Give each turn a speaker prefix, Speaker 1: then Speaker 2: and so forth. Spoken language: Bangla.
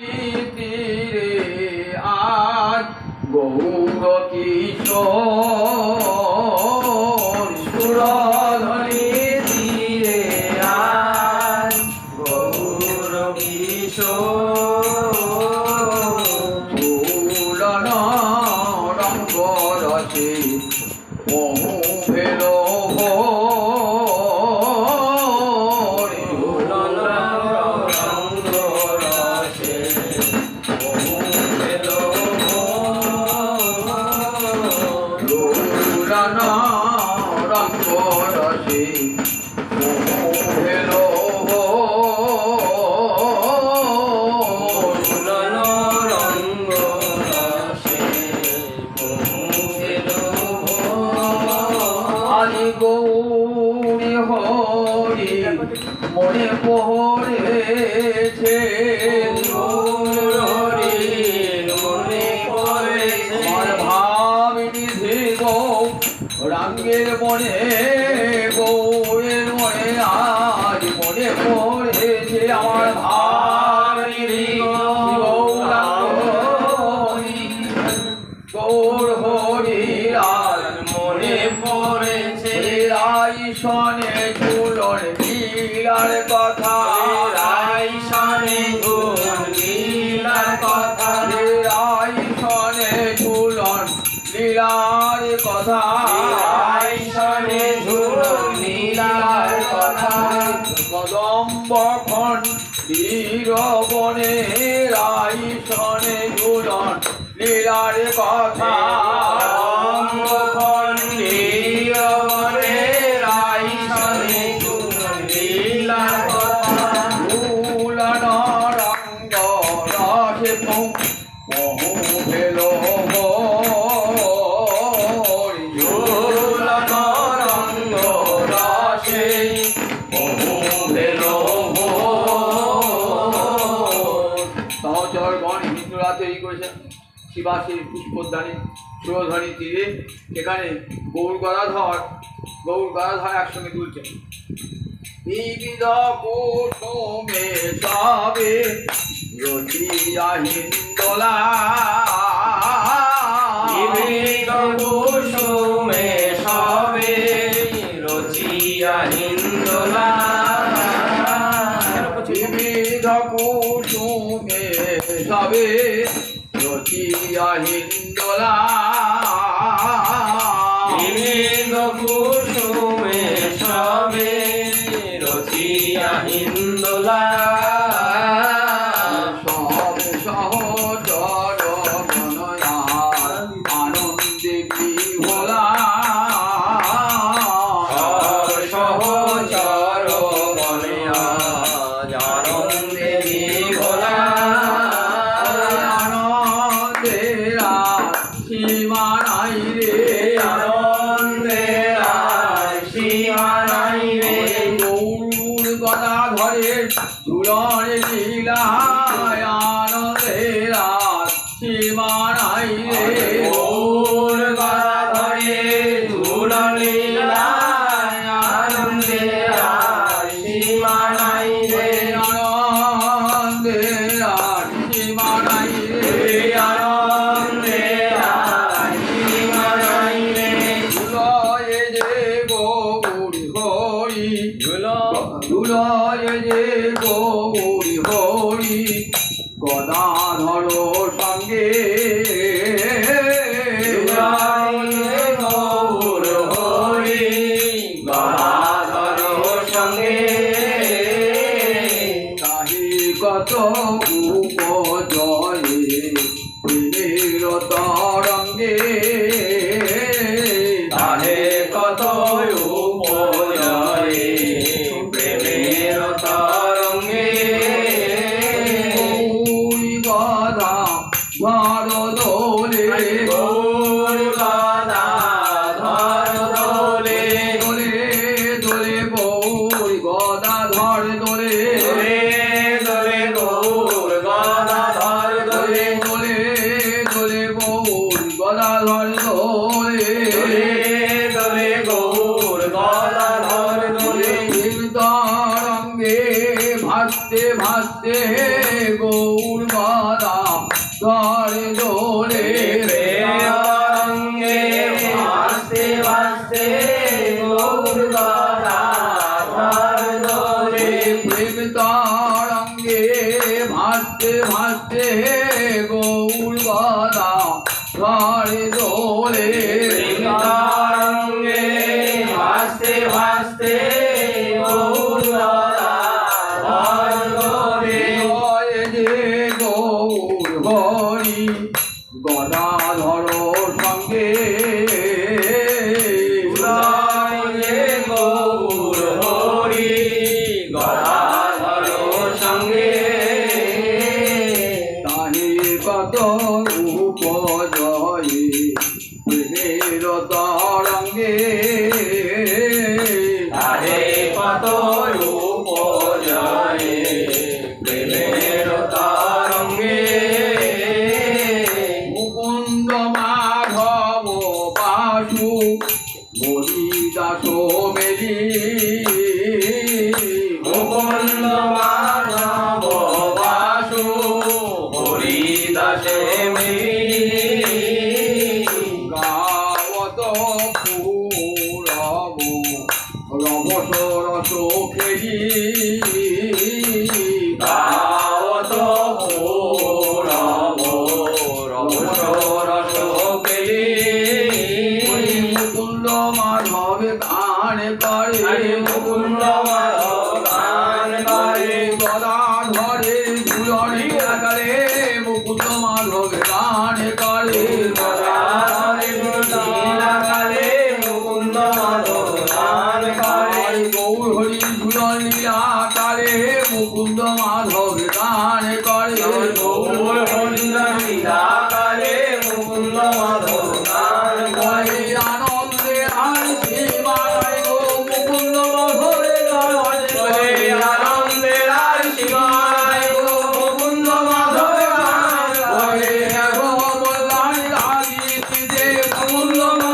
Speaker 1: তীরে আজ গৌর কিশোর সুরধনী তীরে আজ গৌর কিশোর ফুলন রঙ্গ মনে গৌরের মনে আজ মনে পড়েছে আমার গৌরাঙ্গ গৌর হরি মনে পড়েছে। রাই শনে চুলন লীলার কথা। রাই শনে চুলন লীলার কথা। রাই শনে চুলন লীলার কথা। কদম্ব খণ্ডীর বনে রাই শনে চুলন লীলার কথা শিবাসীর পুষ্পোদ্যানে সুরধনী তীরে এখানে গৌর গদাধর গৌর গদাধর একসঙ্গে তুলছেন। কুসুমে সবে রচিয়া হিন্দোলা।
Speaker 2: বিবিধ
Speaker 1: কত উপজয়ে প্রেমের তরঙ্গে।
Speaker 2: তাহে কত উপজয়ে প্রেমের তরঙ্গে।
Speaker 1: গৌরী গদা ধর দোলে।
Speaker 2: ಮಧ್ಯೆ ಗೌರ್ವಾರ ಗಾಳಿ ದೋರೆ
Speaker 1: ರೇ ರಂಗೆ ವಾಸ್ತೆ ವಾಸ್ತೆ ಗೌರ್ವಾರ
Speaker 2: ಗಾಳಿ ದೋರೆ ಪ್ರೇಮ ತಾಳಂಗೆ ಭಾಸ್ತೆ
Speaker 1: ಭಾಸ್ತೆ ಗೌರ್ವಾರ গান করে
Speaker 2: মুকুন্দ গান করে।
Speaker 1: গদা ধরে ঝুলনি করে
Speaker 2: মুকুন্দ মাধব গান করে।
Speaker 1: গদা ধরে ঝুলনি মুকুন্দ মাধব গান করে।
Speaker 2: গৌর
Speaker 1: হরি ঝুলনি আকারে মুকুন্দ মাধব গান
Speaker 2: করে। Allah'ım